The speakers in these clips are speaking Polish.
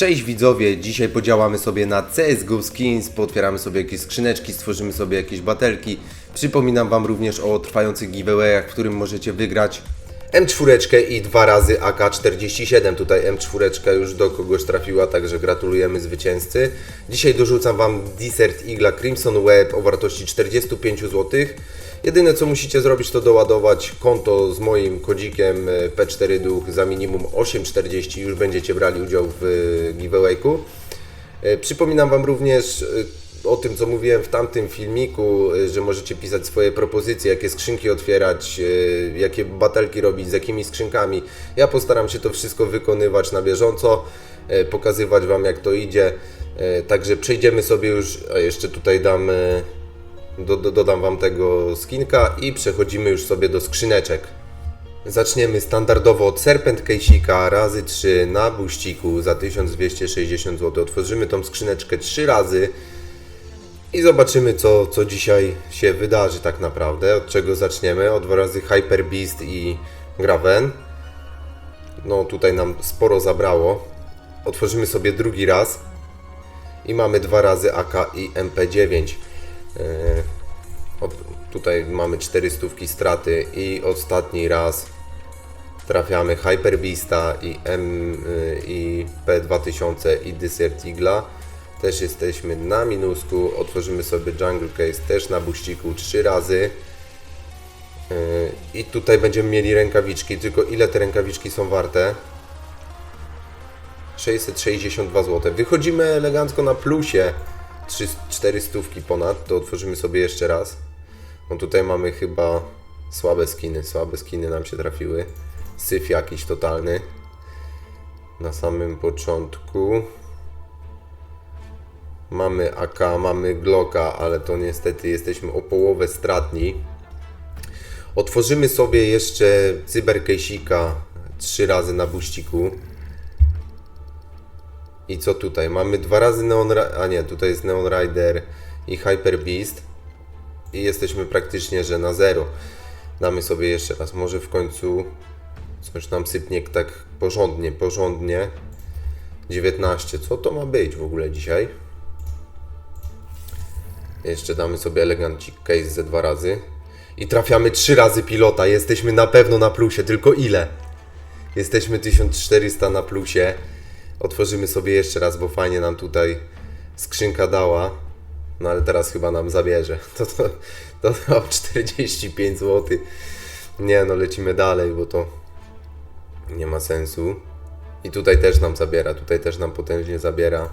Cześć widzowie, dzisiaj podziałamy sobie na CSGO Skins, potwieramy sobie jakieś skrzyneczki, stworzymy sobie jakieś batelki. Przypominam Wam również o trwających giveawayach, w którym możecie wygrać M4 i dwa razy AK-47. Tutaj M4 już do kogoś trafiła, także gratulujemy zwycięzcy. Dzisiaj dorzucam Wam Desert Eagle Crimson Web o wartości 45 zł. Jedyne co musicie zrobić to doładować konto z moim kodzikiem e, P4 Duch za minimum 8,40 już będziecie brali udział w e, giveawayku. E, Przypominam Wam również o tym, co mówiłem w tamtym filmiku, e, że możecie pisać swoje propozycje, jakie skrzynki otwierać, e, jakie batelki robić, z jakimi skrzynkami. Ja postaram się to wszystko wykonywać na bieżąco, e, pokazywać Wam jak to idzie. Także przejdziemy sobie już, a jeszcze tutaj dam, do, do, dodam Wam tego skinka i przechodzimy już sobie do skrzyneczek. Zaczniemy standardowo od Serpent Case'ika razy 3 na buściku za 1260 zł. Otworzymy tą skrzyneczkę 3 razy i zobaczymy co, co dzisiaj się wydarzy tak naprawdę. Od czego zaczniemy? Od razy Hyper Beast i Graven. No tutaj nam sporo zabrało. Otworzymy sobie drugi raz i mamy dwa razy AK i MP9. Yy, od, tutaj mamy 400 straty i ostatni raz trafiamy Hyper Beasta i, M, y, i P2000 i Desert Eagle'a. Też jesteśmy na minusku. Otworzymy sobie Jungle Case też na buściku 3 razy. Yy, I tutaj będziemy mieli rękawiczki. Tylko ile te rękawiczki są warte? 662 zł. Wychodzimy elegancko na plusie 3, 400 ponad. To otworzymy sobie jeszcze raz. No tutaj mamy chyba słabe skiny. Słabe skiny nam się trafiły. Syf jakiś totalny. Na samym początku. Mamy AK, mamy Glocka, ale to niestety jesteśmy o połowę stratni. Otworzymy sobie jeszcze cyberkejsika trzy razy na buściku. I co tutaj? Mamy dwa razy Neon a nie, tutaj jest Neon Rider i Hyper Beast. I jesteśmy praktycznie, że na zero. Damy sobie jeszcze raz, może w końcu coś nam sypnie tak porządnie, porządnie. 19, co to ma być w ogóle dzisiaj? Jeszcze damy sobie elegancik case ze dwa razy. I trafiamy trzy razy pilota. Jesteśmy na pewno na plusie, tylko ile? Jesteśmy 1400 na plusie. Otworzymy sobie jeszcze raz, bo fajnie nam tutaj skrzynka dała. No ale teraz chyba nam zabierze. To to, to, to 45 zł. Nie no, lecimy dalej, bo to nie ma sensu. I tutaj też nam zabiera, tutaj też nam potężnie zabiera.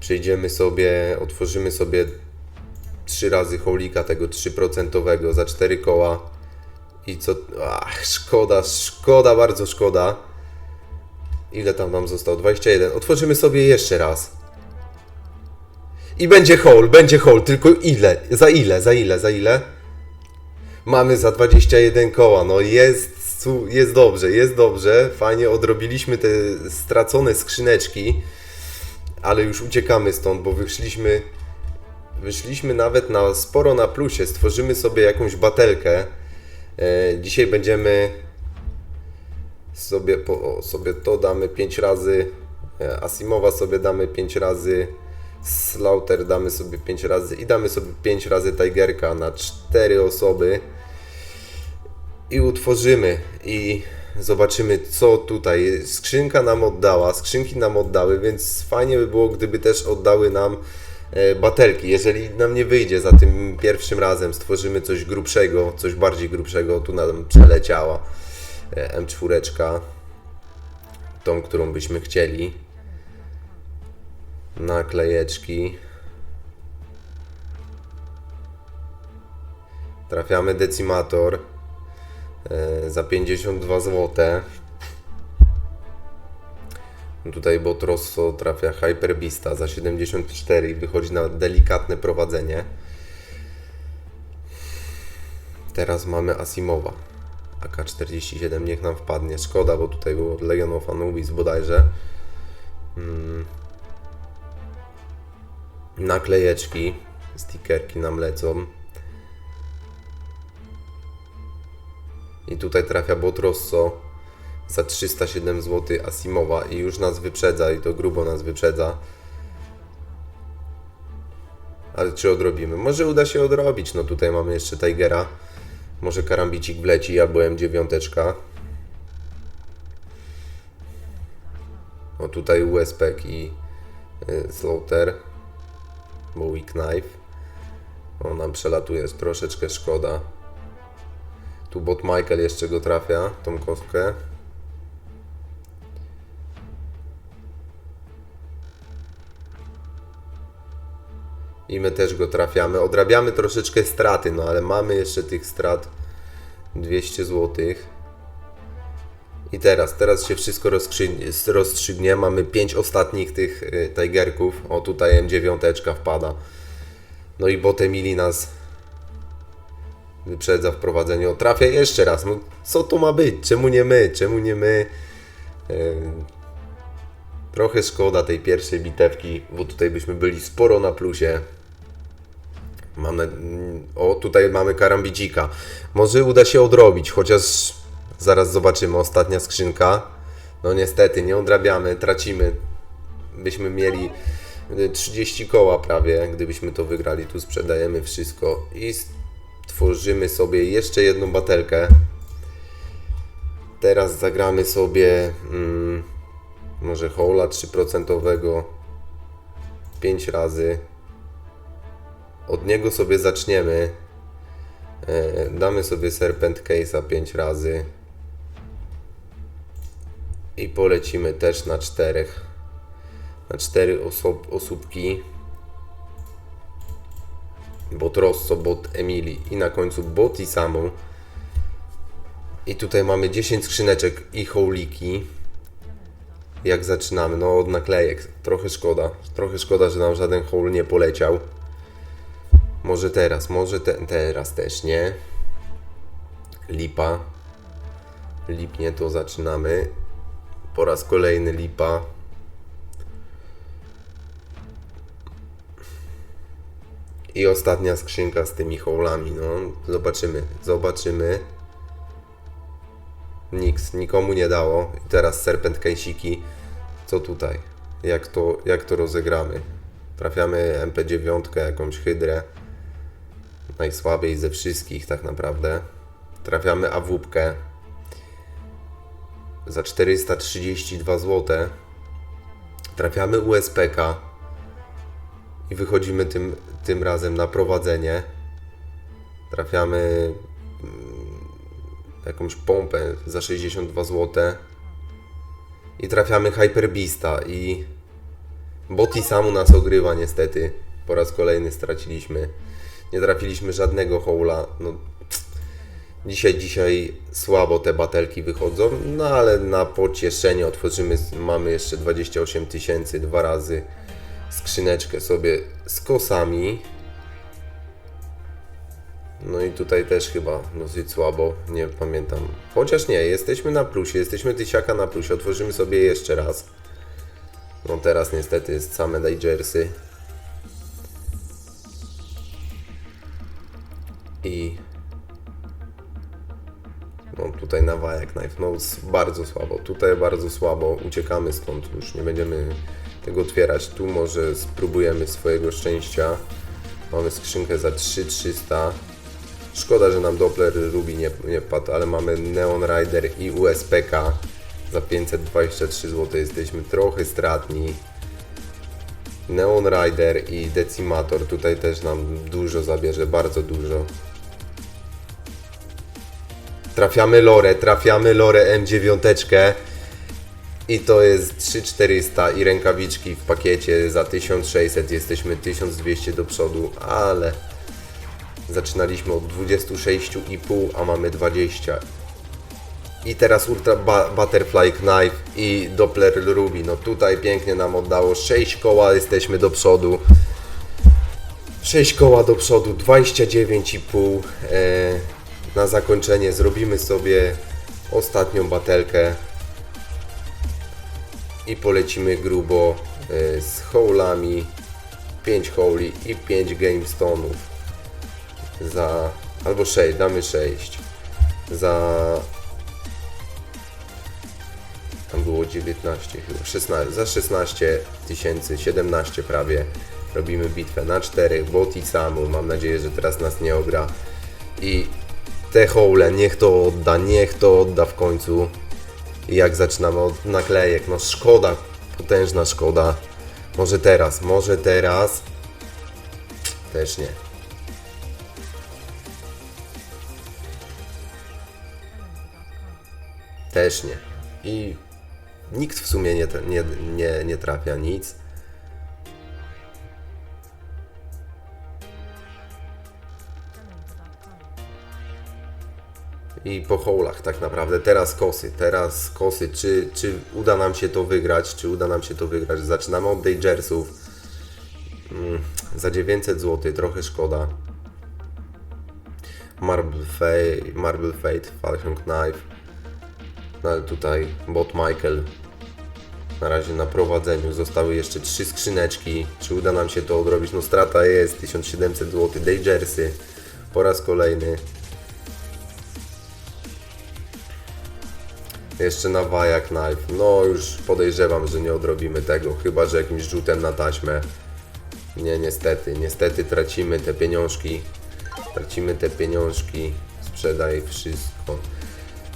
Przejdziemy sobie, otworzymy sobie trzy razy holika tego 3% za 4 koła. I co? Ach, szkoda, szkoda, bardzo szkoda. Ile tam nam zostało? 21. Otworzymy sobie jeszcze raz. I będzie hole, będzie hole, tylko ile? Za ile? Za ile? Za ile? Mamy za 21 koła, no jest, jest dobrze, jest dobrze. Fajnie odrobiliśmy te stracone skrzyneczki, ale już uciekamy stąd, bo wyszliśmy, wyszliśmy nawet na sporo na plusie. Stworzymy sobie jakąś batelkę. E, dzisiaj będziemy sobie, po, sobie to damy 5 razy, e, Asimowa sobie damy 5 razy, Slaughter damy sobie 5 razy i damy sobie 5 razy Tigerka na 4 osoby i utworzymy i zobaczymy co tutaj. Skrzynka nam oddała, skrzynki nam oddały, więc fajnie by było, gdyby też oddały nam e, batelki. Jeżeli nam nie wyjdzie za tym pierwszym razem, stworzymy coś grubszego, coś bardziej grubszego, tu nam przeleciała e, M4, tą, którą byśmy chcieli. Naklejeczki. Trafiamy decimator za 52 zł. Tutaj Botrosso trafia Hyperbista za 74 i wychodzi na delikatne prowadzenie. Teraz mamy Asimowa. AK-47 niech nam wpadnie. Szkoda, bo tutaj było Legion of Anubis bodajże. Mm. Naklejeczki, stickerki nam lecą. I tutaj trafia Botrosso za 307 zł Asimowa i już nas wyprzedza i to grubo nas wyprzedza. Ale czy odrobimy? Może uda się odrobić. No tutaj mamy jeszcze Tigera. Może karambicik wleci albo M9. O tutaj USP i y, Slaughter. Bo Weak Knife. O nam przelatuje, jest troszeczkę szkoda. Tu bot Michael jeszcze go trafia, tą kostkę. I my też go trafiamy. Odrabiamy troszeczkę straty, no ale mamy jeszcze tych strat 200 zł. I teraz, teraz się wszystko rozstrzygnie. Mamy 5 ostatnich tych y, Tigerków. O, tutaj M9 wpada. No i bot Emili nas wyprzedza w prowadzeniu. Trafia jeszcze raz. No, co to ma być? Czemu nie my? Czemu nie my? Trochę szkoda tej pierwszej bitewki, bo tutaj byśmy byli sporo na plusie. Mamy, o, tutaj mamy karambicika. Może uda się odrobić, chociaż zaraz zobaczymy. Ostatnia skrzynka. No niestety, nie odrabiamy, tracimy. Byśmy mieli y, 30 koła prawie, gdybyśmy to wygrali. Tu sprzedajemy wszystko i tworzymy sobie jeszcze jedną batelkę. Teraz zagramy sobie mm, może hola 3% 5 razy. Od niego sobie zaczniemy. E, damy sobie Serpent Case'a 5 razy. I polecimy też na czterech. Na cztery osob, osóbki. Bot Rosso, bot Emili i na końcu bot i samą. I tutaj mamy 10 skrzyneczek i hołliki. Jak zaczynamy? No od naklejek. Trochę szkoda. Trochę szkoda, że nam żaden hole nie poleciał. Może teraz, może te, teraz też nie. Lipa. Lipnie to zaczynamy. Po raz kolejny lipa. I ostatnia skrzynka z tymi hołami. No, zobaczymy. Zobaczymy. Niks, nikomu nie dało. I teraz serpent kejsiki. Co tutaj? Jak to, jak to rozegramy? Trafiamy MP9, jakąś hydrę. Najsłabiej ze wszystkich tak naprawdę. Trafiamy awupkę. Za 432 zł. Trafiamy USPK. I wychodzimy tym, tym razem na prowadzenie. Trafiamy jakąś pompę za 62 zł. I trafiamy Hyperbista i Boti samu nas ogrywa niestety. Po raz kolejny straciliśmy. Nie trafiliśmy żadnego hola. No, dzisiaj, dzisiaj słabo te batelki wychodzą, no ale na pocieszenie otworzymy, mamy jeszcze 28 tysięcy dwa razy skrzyneczkę sobie z kosami. No i tutaj też chyba dosyć słabo, nie pamiętam. Chociaż nie, jesteśmy na plusie, jesteśmy tysiaka na plusie, otworzymy sobie jeszcze raz. No teraz niestety jest same Digersy. I... No tutaj na wajak knife, no s- bardzo słabo, tutaj bardzo słabo, uciekamy stąd, już nie będziemy tego otwierać. Tu może spróbujemy swojego szczęścia. Mamy skrzynkę za 3300. Szkoda, że nam Doppler Ruby nie, nie padł, ale mamy Neon Rider i USPK za 523 zł. Jesteśmy trochę stratni. Neon Rider i Decimator tutaj też nam dużo zabierze, bardzo dużo. Trafiamy Lore, trafiamy Lore M9 i to jest 3400 i rękawiczki w pakiecie za 1600, jesteśmy 1200 do przodu, ale zaczynaliśmy od 26,5, a mamy 20. I teraz Ultra Butterfly Knife i Doppler Ruby. No tutaj pięknie nam oddało 6 koła, jesteśmy do przodu. 6 koła do przodu, 29,5. E, na zakończenie zrobimy sobie ostatnią batelkę i polecimy grubo e, z hołami 5 hołli i 5 gamestone'ów. Za albo 6, damy 6 za 19 chyba, 16, za 16 tysięcy, 17 prawie. Robimy bitwę na 4, bot i samu, mam nadzieję, że teraz nas nie ogra. I te hole, niech to odda, niech to odda w końcu i jak zaczynamy od naklejek, no szkoda, potężna szkoda, może teraz, może teraz, też nie. Też nie. I nikt w sumie nie, nie, nie, nie trafia nic. I po hołach tak naprawdę. Teraz kosy, teraz kosy. Czy, czy uda nam się to wygrać? Czy uda nam się to wygrać? Zaczynamy od Dagersów. Mm, za 900 zł, trochę szkoda. Marble Fate, Marble Fate Falcon Knife. No ale tutaj bot Michael na razie na prowadzeniu. Zostały jeszcze trzy skrzyneczki. Czy uda nam się to odrobić? No strata jest 1700 zł. Dagersy po raz kolejny. Jeszcze na Wajak Knife. No już podejrzewam, że nie odrobimy tego. Chyba, że jakimś rzutem na taśmę. Nie, niestety. Niestety tracimy te pieniążki. Tracimy te pieniążki. Sprzedaj wszystko.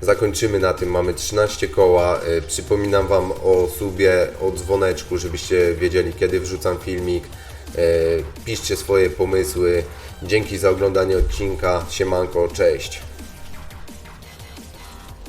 Zakończymy na tym. Mamy 13 koła. Y, Przypominam Wam o subie, o dzwoneczku, żebyście wiedzieli, kiedy wrzucam filmik. Y, Piszcie swoje pomysły. Dzięki za oglądanie odcinka. Siemanko, cześć.